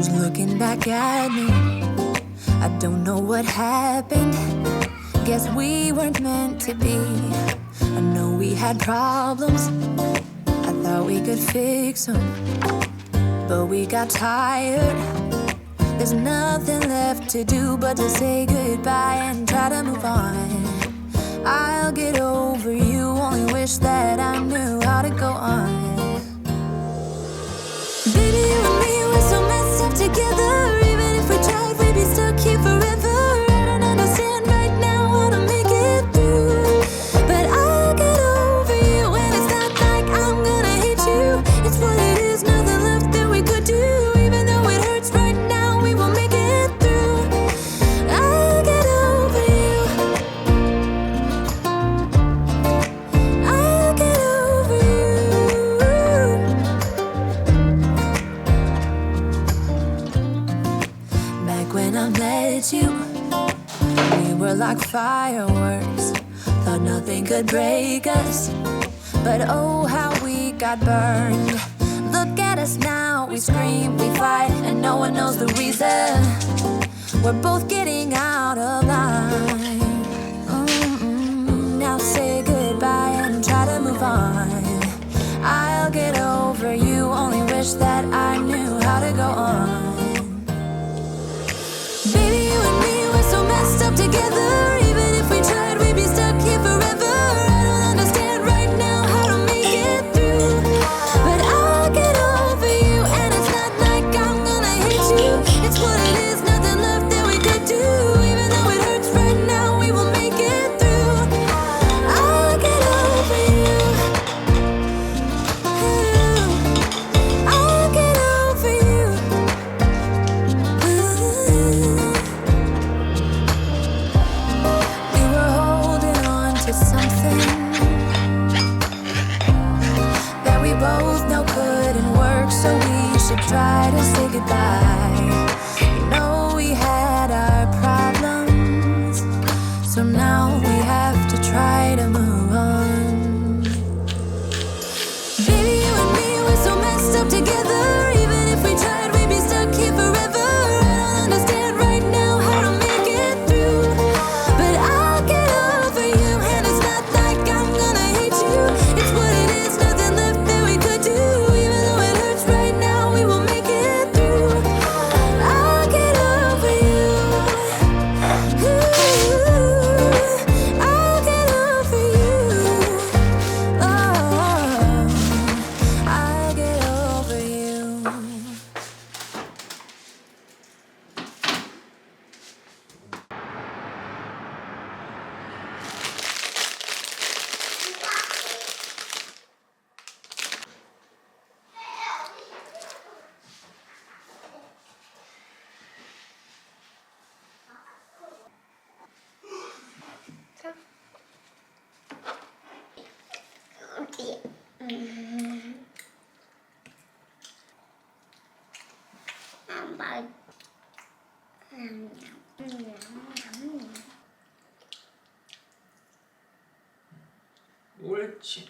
who's looking back at me. I don't know what happened. Guess we weren't meant to be. I know we had problems. I thought we could fix them. But we got tired. There's nothing left to do but to say goodbye and try to move on. I'll get over you, only wish that I knew how to go on. like fireworks. Thought nothing could break us, but oh, how we got burned. Look at us now, we scream, we fight, and no one knows the reason. We're both getting out of line. both know couldn't work, so we should try to say goodbye. 옳지.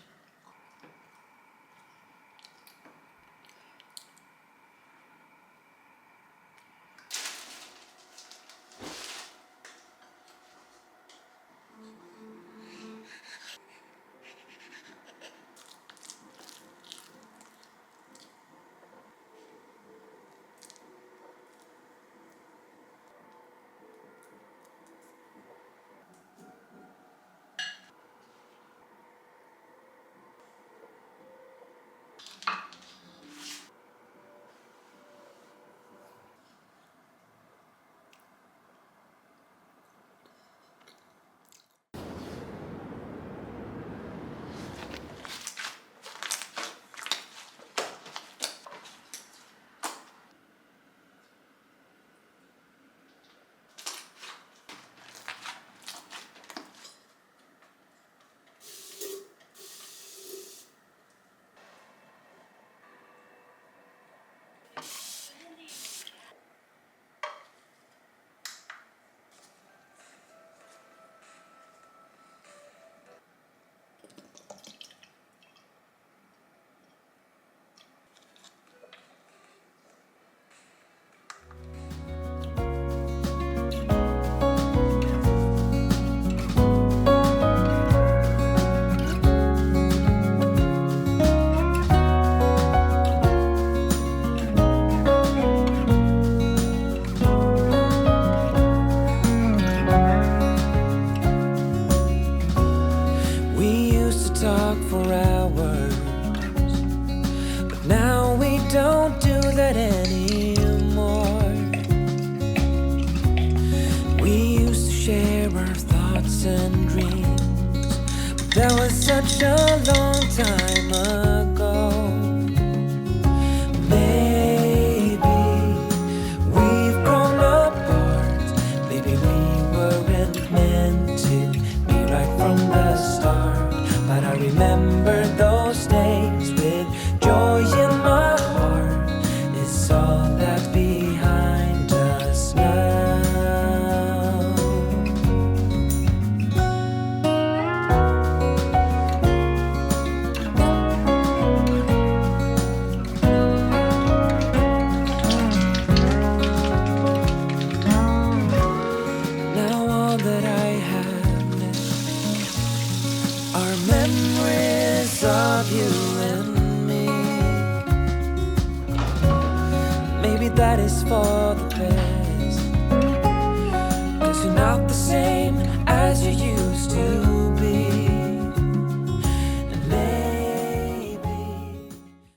There was such a maybe that is for the best. Cause you're not the same as you used to be.